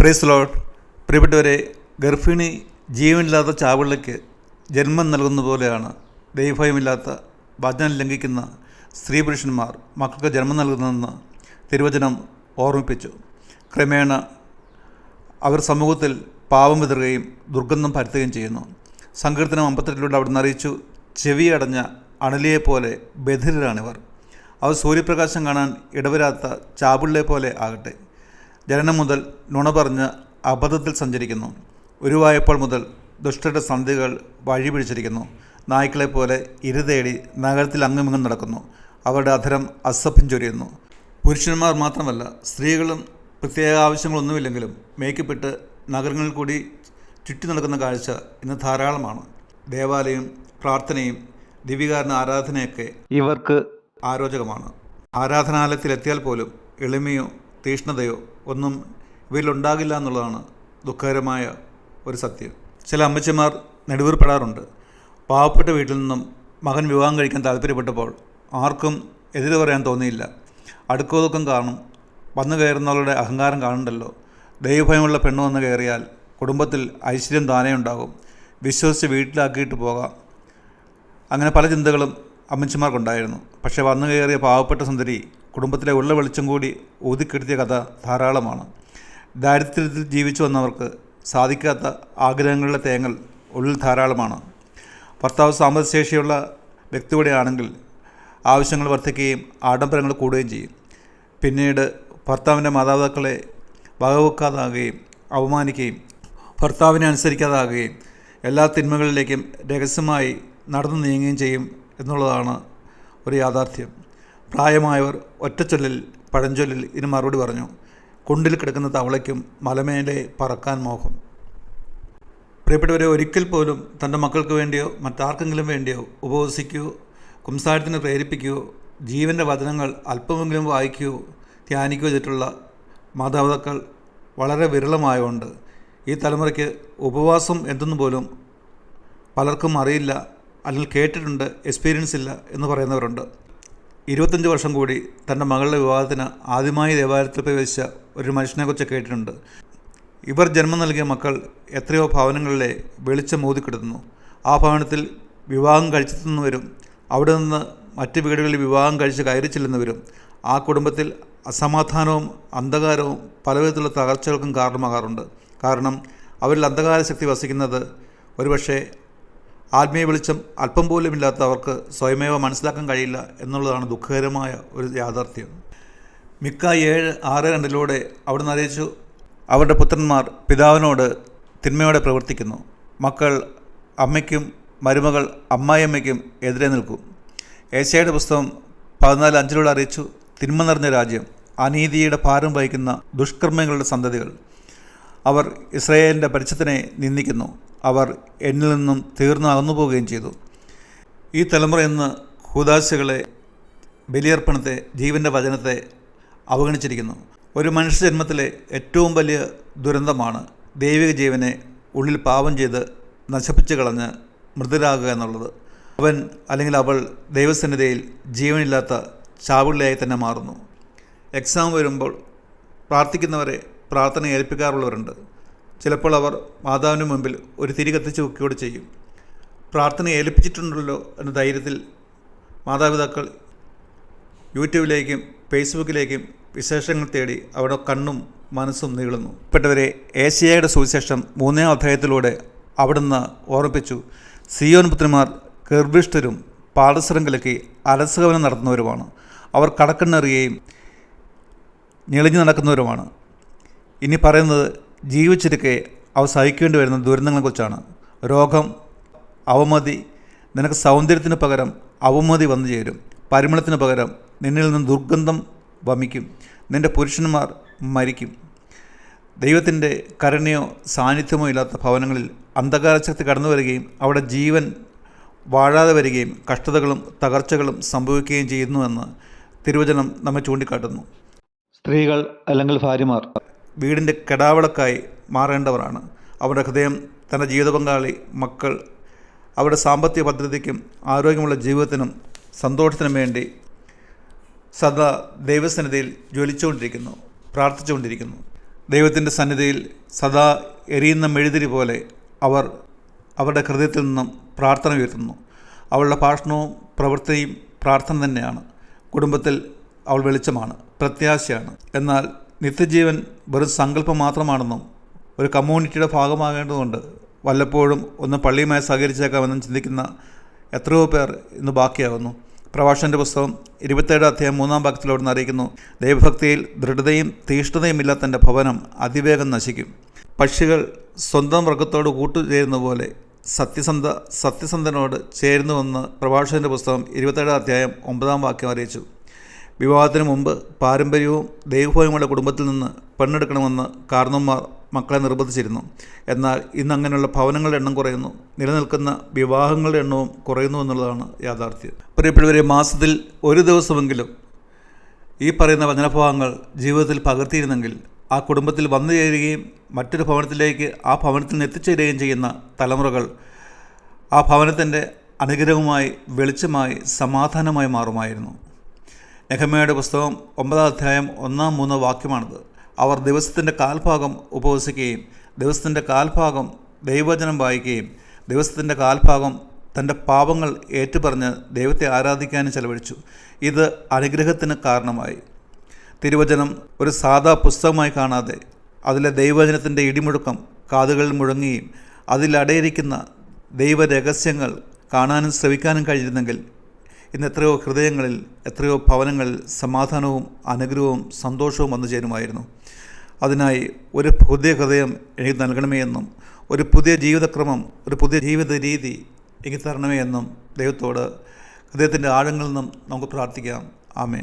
Praise load പ്രിയപ്പെട്ടവരെ ഗർഭിണി ജീവനില്ലാത്ത ചാവുകളിലേക്ക് ജന്മം നൽകുന്ന പോലെയാണ് ദൈവഭയമില്ലാത്ത വചനം ലംഘിക്കുന്ന സ്ത്രീ പുരുഷന്മാർ മക്കൾക്ക് ജന്മം നൽകുന്നതെന്ന് തിരുവചനം ഓർമ്മിപ്പിച്ചു. ക്രമേണ അവർ സമൂഹത്തിൽ പാപം വിതറുകയും ദുർഗന്ധം പരത്തുകയും ചെയ്യുന്നു. സങ്കീർത്തനം അമ്പത്തെട്ടിലൂടെ അവിടുന്ന് അറിയിച്ചു ചെവി ചെവിയടഞ്ഞ അണലിയെപ്പോലെ ബധിരരാണിവർ. അവർ സൂര്യപ്രകാശം കാണാൻ ഇടവരാത്ത ചാപിള്ളെ പോലെ ആകട്ടെ. ജനനം മുതൽ നുണ പറഞ്ഞ് അബദ്ധത്തിൽ സഞ്ചരിക്കുന്നു. ഉരുവായപ്പോൾ മുതൽ ദുഷ്ടരുടെ സന്ധികൾ വഴി പിടിച്ചിരിക്കുന്നു നായ്ക്കളെ പോലെ ഇരുതേടി നഗരത്തിൽ അങ്ങുമിങ്ങും നടക്കുന്നു. അവരുടെ അധരം അസഭ്യം ചൊരിയുന്നു. പുരുഷന്മാർ മാത്രമല്ല സ്ത്രീകളും പ്രത്യേക ആവശ്യങ്ങളൊന്നുമില്ലെങ്കിലും മേക്കപ്പെട്ട് നഗരങ്ങളിൽ കൂടി ചുറ്റി നടക്കുന്ന കാഴ്ച ഇന്ന് ധാരാളമാണ്. ദേവാലയം പ്രാർത്ഥനയും ദിവികാരണ ആരാധനയൊക്കെ ഇവർക്ക് ആരോചകമാണ്. ആരാധനാലയത്തിലെത്തിയാൽ പോലും എളിമയോ തീഷ്ണതയോ ഒന്നും ഇവരിലുണ്ടാകില്ല എന്നുള്ളതാണ് ദുഃഖകരമായ ഒരു സത്യം. ചില അമ്മച്ചിമാർ നെടുവീർപ്പെടാറുണ്ട്. പാവപ്പെട്ട വീട്ടിൽ നിന്നും മകൻ വിവാഹം കഴിക്കാൻ താല്പര്യപ്പെട്ടപ്പോൾ ആർക്കും എതിര് പറയാൻ തോന്നിയില്ല. അടുക്കോതുക്കം കാണും. വന്നു കയറുന്നവരുടെ അഹങ്കാരം കാണണ്ടല്ലോ. ദൈവഭയമുള്ള പെണ്ണ് വന്ന് കയറിയാൽ കുടുംബത്തിൽ ഐശ്വര്യം താനേ ഉണ്ടാകും. വിശ്വസിച്ച് വീട്ടിലാക്കിയിട്ട് പോകാം. അങ്ങനെ പല ചിന്തകളും അമ്മച്ചിമാർക്കുണ്ടായിരുന്നു. പക്ഷേ വന്നു കയറിയ പാവപ്പെട്ട സുന്ദരി കുടുംബത്തിലെ ഉള്ള വെളിച്ചം കൂടി ഊതിക്കെടുത്തിയ കഥ ധാരാളമാണ്. ദാരിദ്ര്യത്തിൽ ജീവിച്ചു വന്നവർക്ക് സാധിക്കാത്ത ആഗ്രഹങ്ങളുടെ തേങ്ങൽ ഉള്ളിൽ ധാരാളമാണ്. ഭർത്താവ് സാമ്പത്തികശേഷിയുള്ള വ്യക്തി കൂടെയാണെങ്കിൽ ആവശ്യങ്ങൾ വർദ്ധിക്കുകയും ആഡംബരങ്ങൾ കൂടുകയും ചെയ്യും. പിന്നീട് ഭർത്താവിന്റെ മാതാപിതാക്കളെ വകവെക്കാതാകുകയും അവമാനിക്കുകയും ഭർത്താവിനെ അനുസരിക്കാതാകുകയും എല്ലാ തിന്മകളിലേക്കും രഹസ്യമായി നടന്നു നീങ്ങുകയും ചെയ്യും എന്നുള്ളതാണ് ഒരു യാഥാർത്ഥ്യം. പ്രായമായവർ ഒറ്റച്ചൊല്ലിൽ പഴഞ്ചൊല്ലിൽ ഇനി മറുപടി പറഞ്ഞു. കുണ്ടിൽ കിടക്കുന്ന തവളയ്ക്കും മലമേലെ പറക്കാൻ മോഹം. പ്രിയപ്പെട്ടവരെ ഒരിക്കൽ പോലും തന്റെ മക്കൾക്ക് വേണ്ടിയോ മറ്റാർക്കെങ്കിലും വേണ്ടിയോ ഉപവസിക്കുകയോ കുംസാരത്തിന് പ്രേരിപ്പിക്കുകയോ ജീവന്റെ വചനങ്ങൾ അല്പമെങ്കിലും വായിക്കുകയോ ധ്യാനിക്കുകയോ ചെയ്തിട്ടുള്ള മാതാപിതാക്കൾ വളരെ വിരളമായതുകൊണ്ട് ഈ തലമുറയ്ക്ക് ഉപവാസം എന്തെന്ന് പോലും പലർക്കും അറിയില്ല അല്ലെങ്കിൽ കേട്ടിട്ടുണ്ട് എക്സ്പീരിയൻസ് ഇല്ല എന്ന് പറയുന്നവരുണ്ട്. ഇരുപത്തഞ്ച് വർഷം കൂടി തന്റെ മകളുടെ വിവാഹത്തിന് ആദ്യമായി ദേവാലയത്തിൽ പ്രവേശിച്ച ഒരു മനുഷ്യനെക്കുറിച്ച് കേട്ടിട്ടുണ്ട്. ഇവർ ജന്മം നൽകിയ മക്കൾ എത്രയോ ഭവനങ്ങളിലെ വെളിച്ചം ഊതിക്കെടുത്തുന്നു ആ ഭവനത്തിൽ വിവാഹം കഴിച്ചെത്തുന്നവരും അവിടെ നിന്ന് മറ്റ് വീടുകളിൽ വിവാഹം കഴിച്ച് കയറി ചെല്ലുന്നവരും ആ കുടുംബത്തിൽ അസമാധാനവും അന്ധകാരവും പലവിധത്തിലുള്ള തകർച്ചകൾക്കും കാരണമാകാറുണ്ട്. കാരണം അവരിൽ അന്ധകാര ശക്തി വസിക്കുന്നത് ഒരുപക്ഷെ ആത്മീയ വെളിച്ചം അല്പം പോലും ഇല്ലാത്തവർക്ക് സ്വയമേവ മനസ്സിലാക്കാൻ കഴിയില്ല എന്നുള്ളതാണ് ദുഃഖകരമായ ഒരു യാഥാർത്ഥ്യം. മിക്ക ഏഴ് ആറ് രണ്ടിലൂടെ അവിടുന്ന് അറിയിച്ചു അവരുടെ പുത്രന്മാർ പിതാവിനോട് തിന്മയോടെ പ്രവർത്തിക്കുന്നു. മക്കൾ അമ്മയ്ക്കും മരുമകൾ അമ്മായിയമ്മയ്ക്കും എതിരെ നിൽക്കും. ഏശയുടെ പുസ്തകം പതിനാല് അഞ്ചിലൂടെ അറിയിച്ചു തിന്മ നിറഞ്ഞ രാജ്യം അനീതിയുടെ ഭാരം വഹിക്കുന്ന ദുഷ്കർമ്മങ്ങളുടെ സന്തതികൾ. അവർ ഇസ്രയേലിന്റെ പരിചയത്തിനെ നിന്ദിക്കുന്നു. അവർ എന്നിൽ നിന്നും തീർന്നു അകന്നു പോവുകയും ചെയ്തു. ഈ തലമുറ ഇന്ന് ഹുദാസികളെ ബലിയർപ്പണത്തെ ജീവന്റെ വചനത്തെ അവഗണിച്ചിരിക്കുന്നു. ഒരു മനുഷ്യജന്മത്തിലെ ഏറ്റവും വലിയ ദുരന്തമാണ് ദൈവിക ജീവനെ ഉള്ളിൽ പാപം ചെയ്ത് നശിപ്പിച്ച് കളഞ്ഞ് മൃതരാകുക എന്നുള്ളത്. അവൻ അല്ലെങ്കിൽ അവൾ ദൈവസന്നിധിയിൽ ജീവനില്ലാത്ത ചാവുകളിലായി തന്നെ മാറുന്നു. എക്സാം വരുമ്പോൾ പ്രാർത്ഥിക്കുന്നവരെ പ്രാർത്ഥന ഏൽപ്പിക്കാറുള്ളവരുണ്ട്. ചിലപ്പോൾ അവർ മാതാവിന് മുമ്പിൽ ഒരു തിരി കത്തിച്ച് വെക്കുകയോട് ചെയ്യും. പ്രാർത്ഥന ഏൽപ്പിച്ചിട്ടുണ്ടല്ലോ എന്ന ധൈര്യത്തിൽ മാതാപിതാക്കൾ യൂട്യൂബിലേക്കും ഫേസ്ബുക്കിലേക്കും വിശേഷങ്ങൾ തേടി അവിടെ കണ്ണും മനസ്സും നീളുന്നു. പെട്ടവരെ ഏഷ്യയുടെ സുവിശേഷം മൂന്നാം അധ്യായത്തിലൂടെ അവിടുന്ന് ഓർമ്മിപ്പിച്ചു. സിയോൻ പുത്രിമാർ ഗർഭിഷ്ഠരും പാദസരങ്കലക്കി അലസകവനം നടത്തുന്നവരുമാണ്. അവർ കടക്കണ്ണെറിയുകയും ഞെളിഞ്ഞു നടക്കുന്നവരുമാണ്. ഇനി പറയുന്നത് ജീവിച്ചിരിക്കെ അവ സഹിക്കേണ്ടി വരുന്ന ദുരന്തങ്ങളെക്കുറിച്ചാണ്. രോഗം അവമതി നിനക്ക് സൗന്ദര്യത്തിന് പകരം അവമതി വന്നു ചേരും. പരിമളത്തിന് പകരം നിന്നിൽ നിന്ന് ദുർഗന്ധം വമിക്കും. നിന്റെ പുരുഷന്മാർ മരിക്കും. ദൈവത്തിന്റെ കരുണയോ സാന്നിധ്യമോ ഇല്ലാത്ത ഭവനങ്ങളിൽ അന്ധകാരശക്തി കടന്നു വരികയും അവിടെ ജീവൻ വാഴാതെ വരികയും കഷ്ടതകളും തകർച്ചകളും സംഭവിക്കുകയും ചെയ്യുന്നുവെന്ന് തിരുവചനം നമ്മെ ചൂണ്ടിക്കാട്ടുന്നു. സ്ത്രീകൾ അല്ലെങ്കിൽ ഭാര്യമാർ വീടിന്റെ കെടാവിളക്കായി മാറേണ്ടവരാണ്. അവരുടെ ഹൃദയം തന്റെ ജീവിത പങ്കാളി മക്കൾ അവരുടെ സാമ്പത്തിക ഭദ്രതയ്ക്കും ആരോഗ്യമുള്ള ജീവിതത്തിനും സന്തോഷത്തിനും വേണ്ടി സദാ ദൈവസന്നിധിയിൽ ജ്വലിച്ചുകൊണ്ടിരിക്കുന്നു പ്രാർത്ഥിച്ചുകൊണ്ടിരിക്കുന്നു. ദൈവത്തിന്റെ സന്നിധിയിൽ സദാ എരിയുന്ന മെഴുതിരി പോലെ അവർ അവരുടെ ഹൃദയത്തിൽ നിന്നും പ്രാർത്ഥന ഉയർത്തുന്നു. അവളുടെ ഭാഷണവും പ്രവൃത്തിയും പ്രാർത്ഥന തന്നെയാണ്. കുടുംബത്തിൽ അവൾ വെളിച്ചമാണ് പ്രത്യാശയാണ്. എന്നാൽ നിത്യജീവൻ വെറും സങ്കല്പം മാത്രമാണെന്നും ഒരു കമ്മ്യൂണിറ്റിയുടെ ഭാഗമാകേണ്ടതുകൊണ്ട് വല്ലപ്പോഴും ഒന്ന് പള്ളിയുമായി സഹകരിച്ചേക്കാമെന്നും ചിന്തിക്കുന്ന എത്രയോ പേർ ഇന്ന് ബാക്കിയാകുന്നു. പ്രഭാഷന്റെ പുസ്തകം ഇരുപത്തേഴ് അധ്യായം മൂന്നാം ഭാഗത്തിലോട് അറിയിക്കുന്നു ദൈവഭക്തിയിൽ ദൃഢതയും തീഷ്ണതയും ഇല്ലാത്തന്റെ ഭവനം അതിവേഗം നശിക്കും. പക്ഷികൾ സ്വന്തം മൃഗത്തോട് കൂട്ടുചേരുന്ന പോലെ സത്യസന്ധ സത്യസന്ധനോട് ചേരുന്നുവെന്ന് പ്രഭാഷകന്റെ പുസ്തകം ഇരുപത്തേഴ് അധ്യായം ഒമ്പതാം വാക്യം അറിയിച്ചു. വിവാഹത്തിന് മുമ്പ് പാരമ്പര്യവും ദൈവഭയങ്ങളുടെ കുടുംബത്തിൽ നിന്ന് പെണ്ണെടുക്കണമെന്ന് കാർന്നോന്മാർ മക്കളെ നിർബന്ധിച്ചിരുന്നു. എന്നാൽ ഇന്ന് അങ്ങനെയുള്ള ഭവനങ്ങളുടെ എണ്ണം കുറയുന്നു. നിലനിൽക്കുന്ന വിവാഹങ്ങളുടെ എണ്ണവും കുറയുന്നു എന്നുള്ളതാണ് യാഥാർത്ഥ്യം. പ്രിയപ്പെട്ടവരെ മാസത്തിൽ ഒരു ദിവസമെങ്കിലും ഈ പറയുന്ന വചനഭവങ്ങൾ ജീവിതത്തിൽ പകർത്തിയിരുന്നെങ്കിൽ ആ കുടുംബത്തിൽ വന്നു ചേരുകയും മറ്റൊരു ഭവനത്തിലേക്ക് ആ ഭവനത്തിൽ നിന്ന് എത്തിച്ചേരുകയും ചെയ്യുന്ന തലമുറകൾ ആ ഭവനത്തിന്റെ അനുഗ്രഹവുമായി വെളിച്ചമായി സമാധാനമായി മാറുമായിരുന്നു. നെഹമ്മയുടെ പുസ്തകം ഒമ്പതാം അധ്യായം ഒന്നാം മൂന്ന് വാക്യമാണിത്. അവർ ദിവസത്തിന്റെ കാൽഭാഗം ഉപവസിക്കുകയും ദിവസത്തിന്റെ കാൽഭാഗം ദൈവവചനം വായിക്കുകയും ദിവസത്തിന്റെ കാൽഭാഗം തന്റെ പാപങ്ങൾ ഏറ്റുപറഞ്ഞ് ദൈവത്തെ ആരാധിക്കാനും ചെലവഴിച്ചു. ഇത് അനുഗ്രഹത്തിന് കാരണമായി. തിരുവചനം ഒരു സാധാ പുസ്തകമായി കാണാതെ അതിലെ ദൈവവചനത്തിന്റെ ഇടിമുഴക്കം കാതുകളിൽ മുഴങ്ങുകയും അതിലടയിരിക്കുന്ന ദൈവരഹസ്യങ്ങൾ കാണാനും ശ്രവിക്കാനും കഴിയുന്നെങ്കിൽ ഇന്ന് എത്രയോ ഹൃദയങ്ങളിൽ എത്രയോ ഭവനങ്ങൾ സമാധാനവും അനുഗ്രഹവും സന്തോഷവും വന്നു ചേരുമായിരുന്നു. അതിനായി ഒരു പുതിയ ഹൃദയം എനിക്ക് നൽകണമേ എന്നും ഒരു പുതിയ ജീവിതക്രമം ഒരു പുതിയ ജീവിത രീതി എനിക്ക് തരണമേ എന്നും ദൈവത്തോട് ഹൃദയത്തിന്റെ ആഴങ്ങളിൽ നിന്നും നമുക്ക് പ്രാർത്ഥിക്കാം. ആമേ